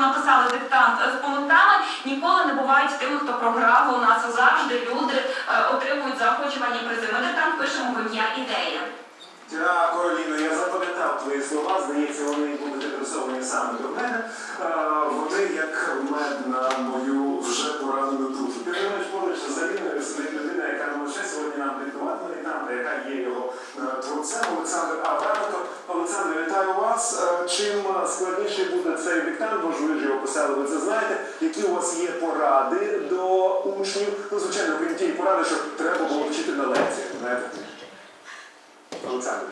написали диктант з помилками, ніколи не бувають тими, хто програв у нас завжди. Люди е, отримують заохочувані призи. Ми диктант пишемо в ім'я ідеї. Дякую, Ліно. Я запам'ятав твої слова. Здається, вони будуть адресовані саме до мене. Е, Вони як мед на мою вже поранену душу. Ти думаєш поруч з Аліною, стоїть людина, яка не лише сьогодні нам диктант, а яка є його е, творцем, Олександр Авраменко. Олександр, вітаю вас. Е, Чим складніший буде цей диктант, бо ж ви ж його писали, ви це знаєте. Які у вас є поради до учнів? Ну, звичайно, крім тієї поради, що треба було вчити на лекціях. Олександр.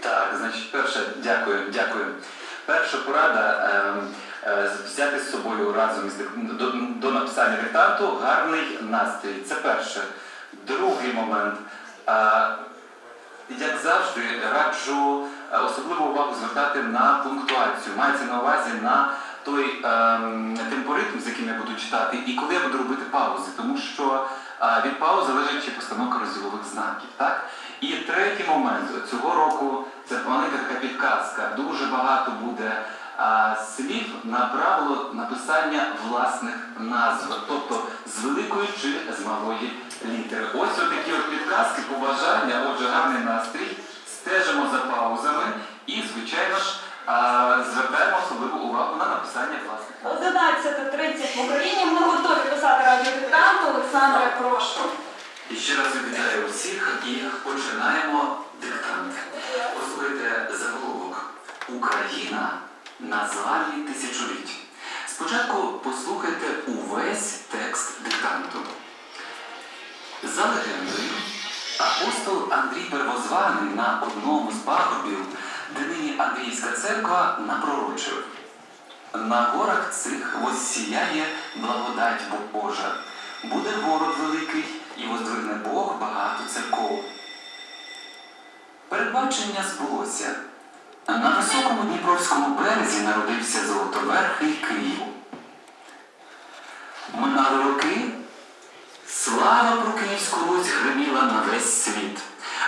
Так, значить, перше, дякую, дякую. Перша порада ем, е, взяти з собою разом із до, до написання диктанту гарний настрій. Це перше. Другий момент. Е, як завжди, раджу е, особливу увагу звертати на пунктуацію. Мається на увазі на той ем, темпоритм, з яким я буду читати, і коли я буду робити паузи, тому що е, від пауз залежить чи постановка розділових знаків. Так? І третій момент цього року це маленька така підказка. Дуже багато буде а, слів на правило написання власних назв, тобто з великої чи з малої літери. Ось такі от підказки, побажання, отже, гарний настрій. Стежимо за паузами і, звичайно ж, а, звертаємо особливу увагу на написання власних назв. 11.30 в Україні. Ми готові писати радіодиктант. Олександре, прошу. І ще раз вітаю усіх і починаємо диктант. Послухайте заголовок. Україна на зламі тисячоліть. Спочатку послухайте увесь текст диктанту. За легендою, апостол Андрій Первозваний на одному з пагорбів, де нині Андріївська церква, напророчив. На горах цих воссіяє благодать Божа. Буде город великий, і воздвигне Бог багато церков. Передбачення збулося. На високому Дніпровському березі народився Золотоверхий Київ. Минали роки, слава про Київську Русь гриміла на весь світ.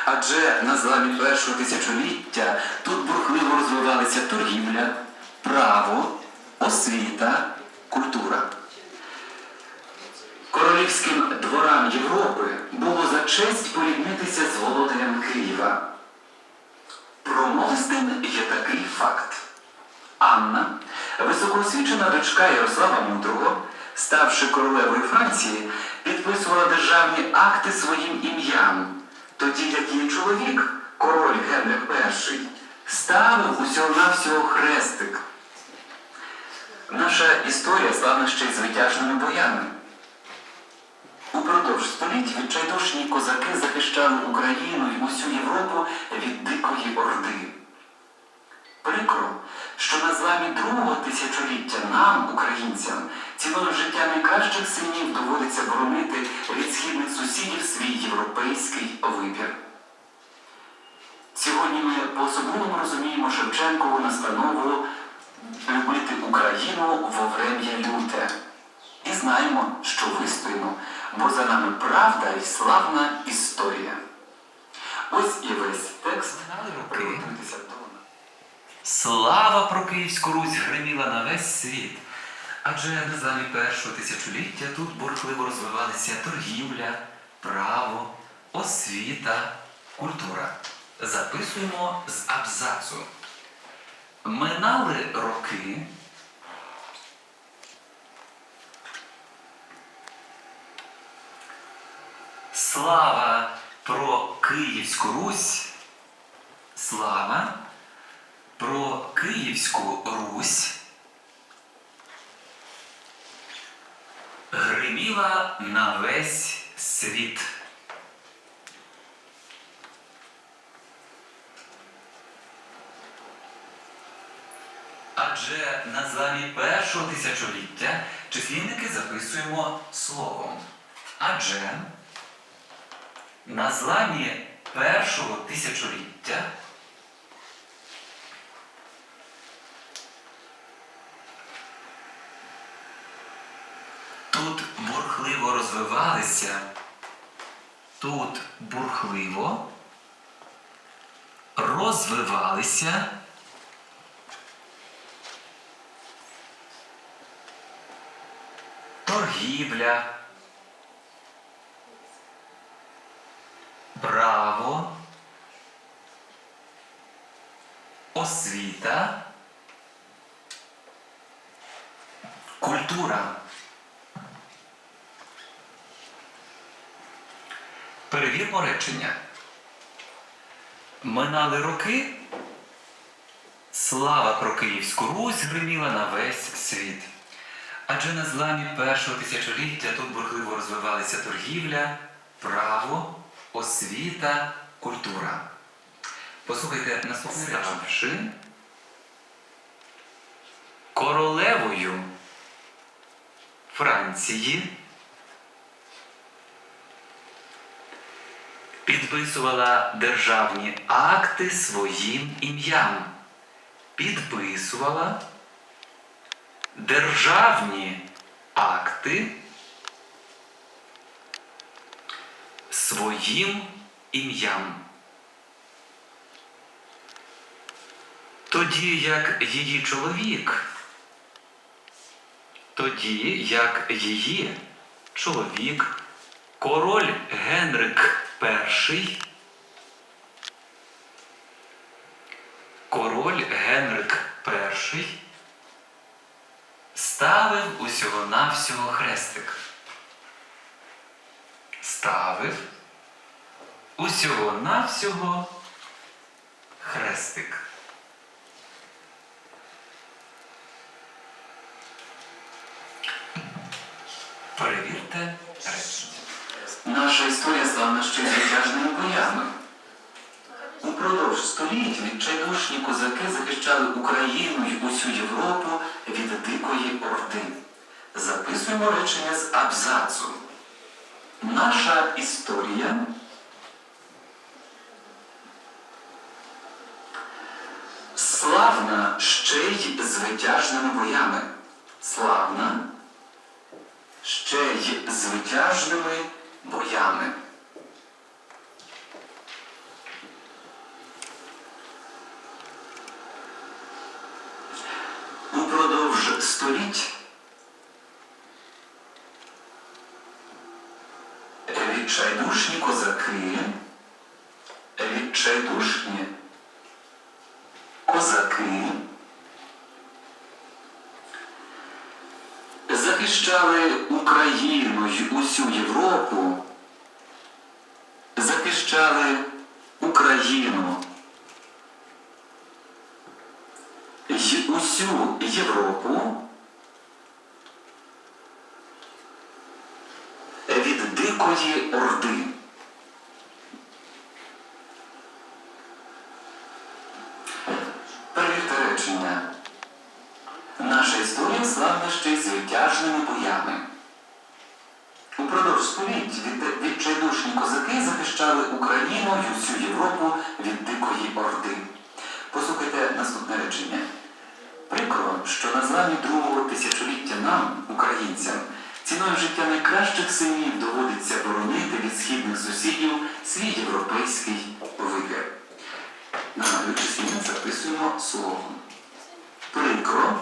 Адже на зламі першого тисячоліття тут бурхливо розвивалися торгівля, право, освіта, культура. Королівським дворам Європи було за честь порівнятися з володарем Києва. Промовистим є такий факт. Анна, високоосвічена дочка Ярослава Мудрого, ставши королевою Франції, підписувала державні акти своїм ім'ям, тоді як її чоловік, король Генрих І, ставив усього-навсього хрестик. Наша історія славна ще й звитяжними боями. Упродовж століть відчайдушні козаки захищали Україну і усю Європу від дикої орди. Прикро, що на зламі другого тисячоліття нам, українцям, ціною життя найкращих синів доводиться боронити від східних сусідів свій європейський вибір. Сьогодні ми по-особливому розуміємо Шевченкову настанову любити Україну во врем'я люте. І знаємо, що вистоїмо, бо за нами правда і славна історія. Ось і весь текст. Приготуйтеся до Слава про Київську Русь гриміла на весь світ. Адже на зламі першого тисячоліття тут бурхливо розвивалися торгівля, право, освіта, культура. Записуємо з абзацу. Минали роки. Слава про Київську Русь. Слава про Київську Русь гриміла на весь світ. Адже на зламі першого тисячоліття числівники записуємо словом. Адже на зламі першого тисячоліття. Тут бурхливо розвивалися, тут бурхливо розвивалися торгівля, право, освіта, культура. Перевірмо речення. Минали роки, слава про Київську Русь гриміла на весь світ. Адже на зламі першого тисячоліття тут бурхливо розвивалися торгівля, право, освіта, культура. Послухайте речення. Королевою Франції підписувала державні акти своїм ім'ям. Підписувала державні акти своїм ім'ям. Тоді як її чоловік, тоді як її чоловік, король Генрик І, король Генрик І ставив усього-навсього хрестик. Ставив усього-навсього хрестик. Перевірте речення. Наша історія славна ще звитяжними боями. Упродовж століть відчайдушні козаки захищали Україну й усю Європу від дикої орди. Записуємо речення з абзацу. Наша історія славна ще й звитяжними боями. Славна ще й звитяжними боями. Упродовж століть відчайдушні козаки, відчайдушні козаки захищали Україну й усю Європу, захищали Україну й усю Європу від дикої орди. Століть від- відчайдушні козаки захищали Україну й усю Європу від дикої орди. Послухайте наступне речення. Прикро, що на зламі другого тисячоліття нам, українцям, ціною життя найкращих синів доводиться боронити від східних сусідів свій європейський вибір. Нагадую, числівник записуємо словом. Прикро,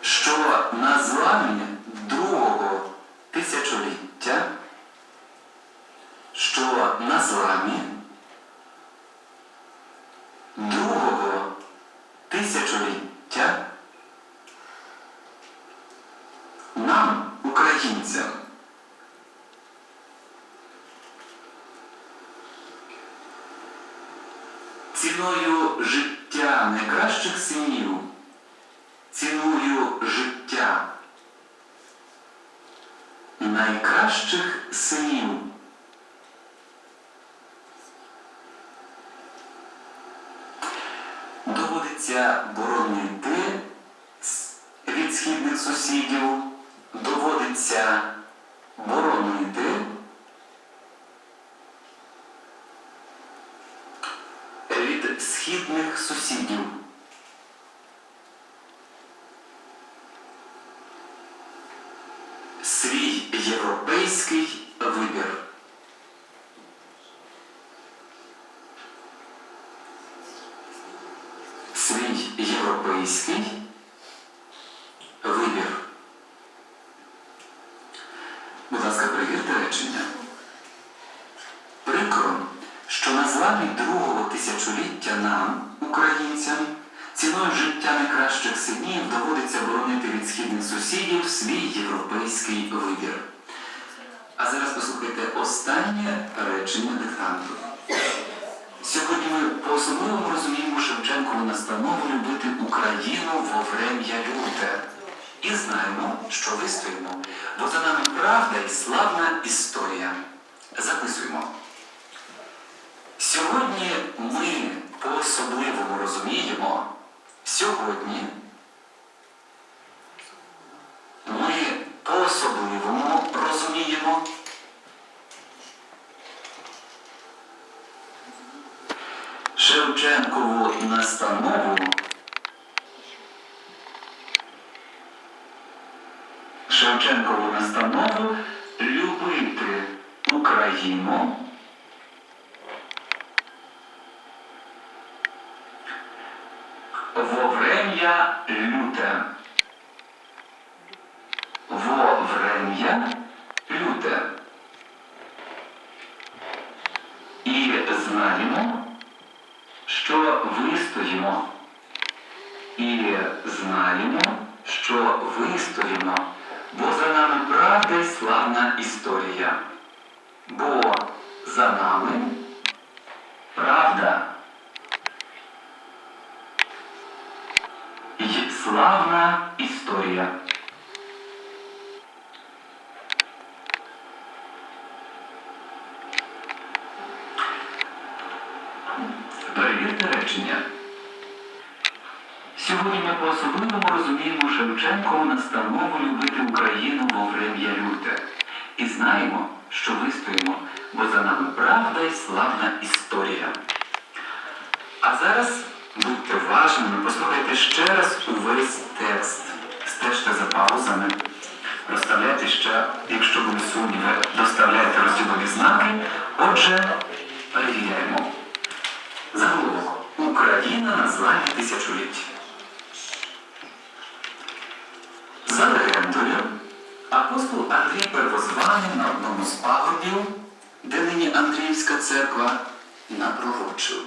що на зламі другого тисячоліття, що на зламі другого тисячоліття нам, українцям, ціною життя найкращих синів, ціною життя найкращих синів. Доводиться боронити від східних сусідів, доводиться боронити від східних сусідів. Свій європейський вибір. свій європейський вибір. Будь ласка, перевірте речення. Прикро, що на зламі другого тисячоліття нам, українцям, ціною життя найкращих синів доводиться боронити від східних сусідів свій європейський вибір. А зараз послухайте останнє речення диктанту. Сьогодні ми по-особливому розуміємо Шевченкову настанову любити Україну во врем'я люте. І знаємо, що вистоїмо, бо за нами правда і славна історія. Записуємо. Сьогодні ми по-особливому розуміємо. Сьогодні ми по-особливому розуміємо. Шевченкову настанову Шевченкову настанову любити Україну во врем'я люте. Во врем'я люте. І знаємо, що вистоїмо. І знаємо, що вистоїмо, бо за нами правда й славна історія. Бо за нами правда й славна історія. Перевірте речення. Сьогодні ми по-особливому розуміємо Шевченкову настанову любити Україну во врем'я люте. І знаємо, що вистоїмо, бо за нами правда і славна історія. А зараз будьте уважними, послухайте ще раз увесь текст. Стежте за паузами. Розставляйте ще, якщо були сумніви, доставляйте розділові знаки. Отже, перевіряємо. Заголовок. Україна на зламі тисячоліть. За легендою, апостол Андрій Первозваний на одному з пагорбів, де нині Андріївська церква, напророчив.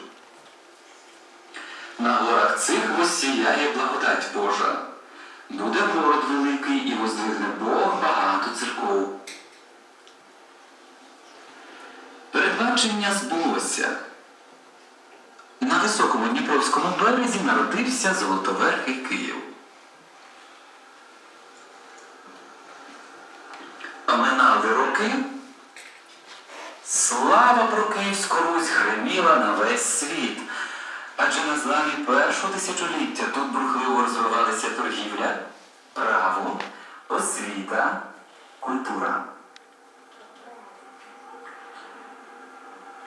На горах цих воссіяє благодать Божа. Буде город великий і воздвигне Бог багато церков. Передбачення збулося. На високому Дніпровському березі народився Золотоверхий Київ. Минали роки. Слава про Київську Русь гриміла на весь світ. Адже на зламі першого тисячоліття тут бурхливо розвивалися торгівля, право, освіта, культура.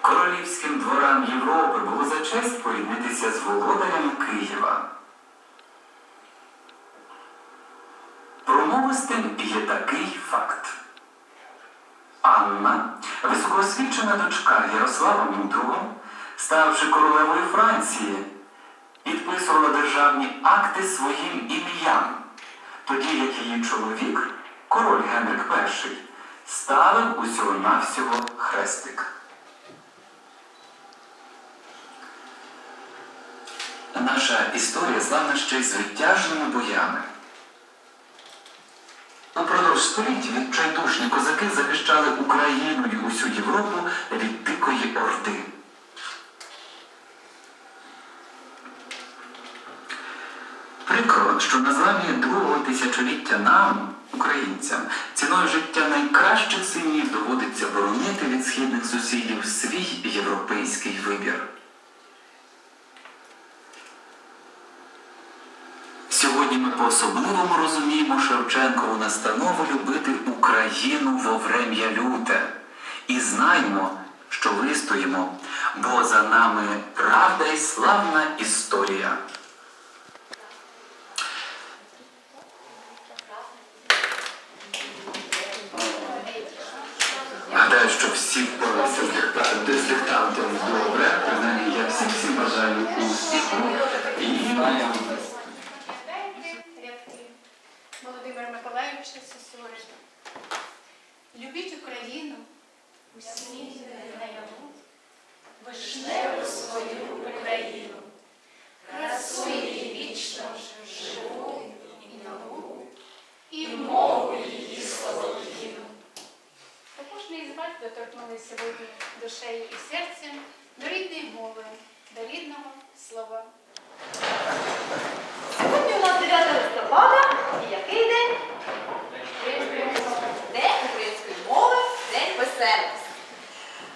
Королівським дворам Європи було за честь поріднитися з володарями Києва. Промовистим є такий факт. Анна, високоосвічена дочка Ярослава Мудрого, ставши королевою Франції, підписувала державні акти своїм ім'ям, тоді як її чоловік, король Генрик І, ставив усього-навсього хрестик. Наша історія славна ще й звитяжними боями. Століть відчайдушні козаки захищали Україну і усю Європу від дикої орди. Прикро, що на зламі другого тисячоліття нам, українцям, ціною життя найкращих синів доводиться боронити від східних сусідів свій європейський вибір. Сьогодні ми по-особливому розуміємо Шевченкову настанову любити Україну во врем'я люте. І знаємо, що вистоїмо, бо за нами правда і славна історія. Душею і серцем до рідної мови, до рідного слова. Сьогодні у нас 9 листопада, і який день? День української мови, день писемності.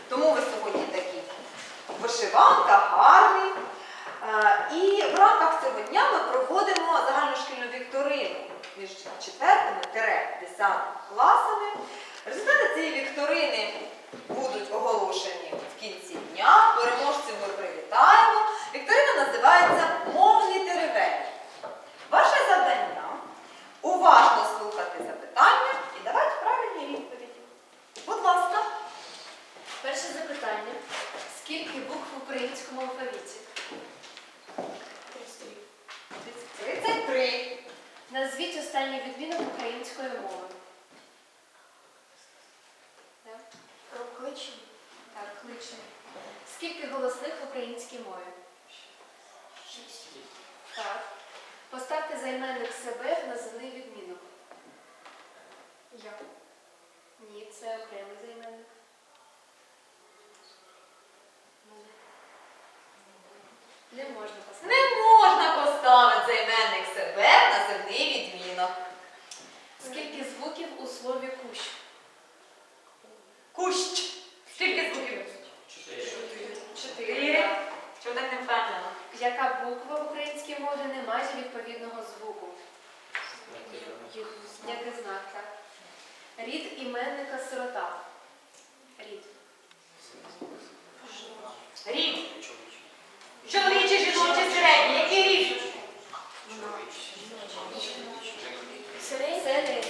Тому ви сьогодні такі вишиванка, гарні. Е, І в рамках цього дня ми проводимо загальношкільну вікторину між 4-10 класами. Результати цієї вікторини будуть оголошені в кінці дня. Переможців ми привітаємо. Вікторина називається Мовний теревень. Ваше завдання уважно слухати запитання і давати правильні відповіді. Будь ласка, Перше запитання. Скільки букв в українському алфавіті? 33. Назвіть останній відмінок української мови. Так. Прокличені. Так, кличемо. Скільки голосних в українській мові? Так. Поставте займенник себе в називний відмінок. Я. Ні, це окремий займенник. Не можна поставити. Не можна поставити займенник себе в називний відмінок. Скільки звуків у слові кущ? Кущ. Скільки звуків? Чотири. Чого так не впевнено? Яка буква в українській мові не має відповідного звуку? Який знак, так? Рід іменника сирота. Рід. Рід. Чоловічий, жіночий, середній. Який рід? Рід. Середній.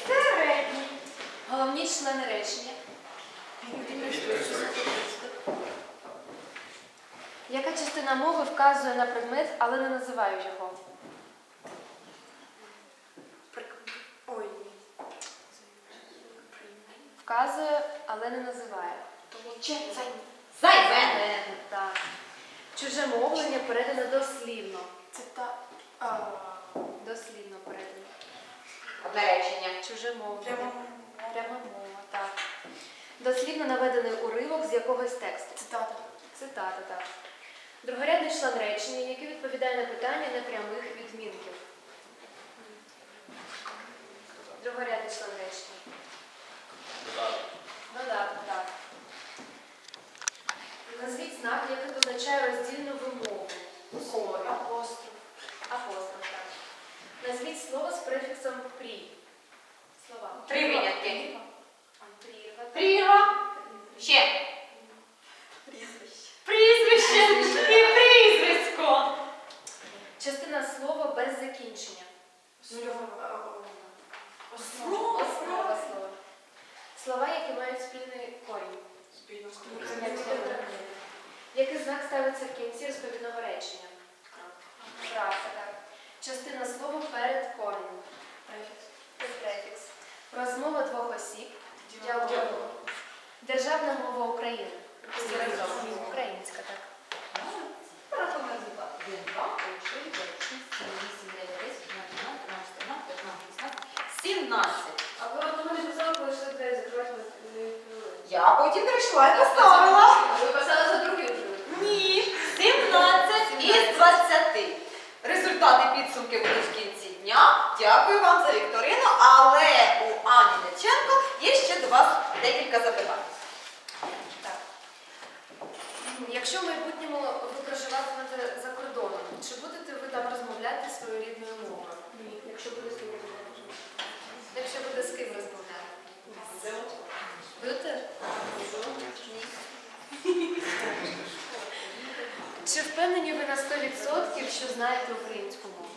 Головні члени речення. Яка частина мови вказує на предмет, але не називає його? Вказує, але не називає. Займенник. Так. Чуже мовлення передане дослівно. Це та Дослівно передане. Одне речення. Чуже мовлення. прямо Пряма мова, так. Дослівно наведений уривок з якогось тексту. цитата. Цитата, так. Другорядний член речення, який відповідає на питання непрямих відмінків. Другорядний член речення. Додаток, так. Назвіть знак, який позначає роздільну вимогу. Слові. Апостроф. Так. Назвіть слово з префіксом прі. Слова. Три винятки. Прірва. Прірва. Ще. Прізвище. І прізвисько. Частина слова без закінчення. Основа. Основа слова. Слова, які мають спільний корінь. Який знак ставиться в кінці розповідного речення? Крапка, так. Частина слова перед коренем. Це префікс. Розмова двох осіб. Діалог. Державна мова України. Всі разом. Українська, так. Рахунок зуба. 1, 2, 3, 4, 5, 6, 7, 8, 9, 10, 11, 12, 13, 14, 15, 17. А ви от мене писали, коли що двері закривати Я потім прийшла і поставила. Ви писали за другий вже. Ні. 17 із 20. Результати підсумки будуть в кінці дня. Дякую вам за вікторину, але у Ані Дяченко є ще до вас декілька запитань. Так. Якщо в майбутньому ви проживатимете за кордоном, чи будете ви там розмовляти своєю рідною мовою? Ні. Якщо буде з ким розмовляти? Якщо буде з ким розмовляти? Будете? Ні. Чи впевнені ви на 100%, що знаєте українську мову?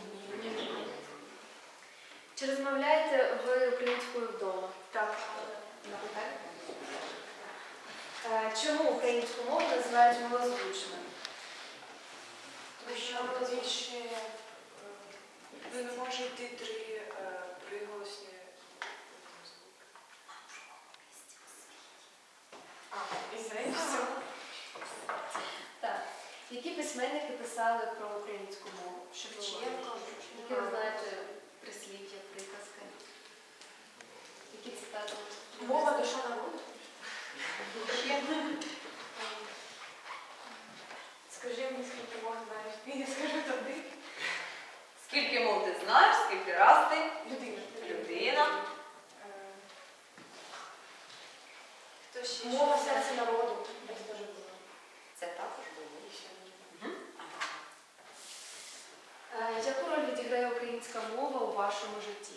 Чи розмовляєте ви українською вдома? Так. Е, Чому українську мову називають малозвучною? Тому що розлічні ви не можете три е, приголосні Які письменники писали про українську мову? Шевченко, які ви знаєте прислів'я, приказки? Які цитати? Мова душа народу. Скажи мені, скільки мов знаєш, і я скажу тобі. Скільки мов ти знаєш, скільки раз ти? Людина. Людина. Е, хто ще? Мова українська мова у вашому житті?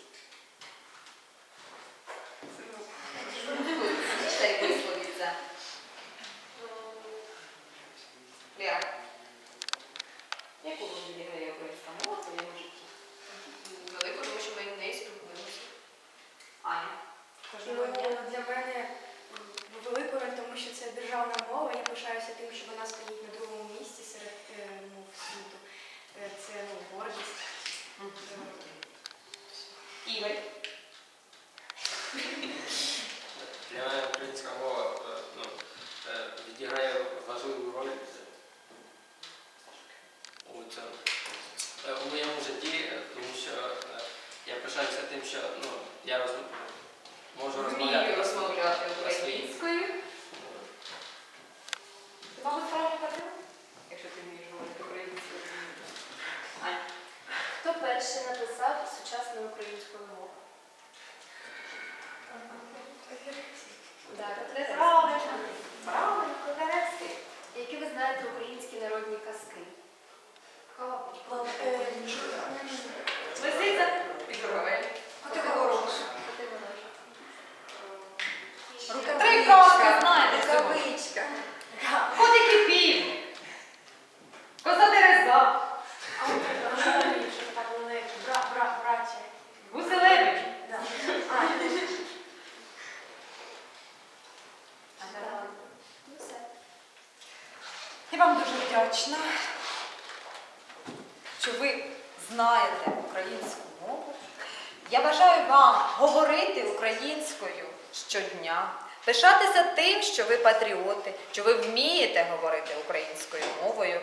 що ви патріоти, що ви вмієте говорити українською мовою.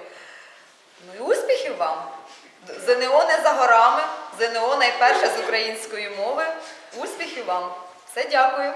Ну і успіхів вам! ЗНО не за горами, ЗНО найперше з української мови. Успіхів вам! Все дякую!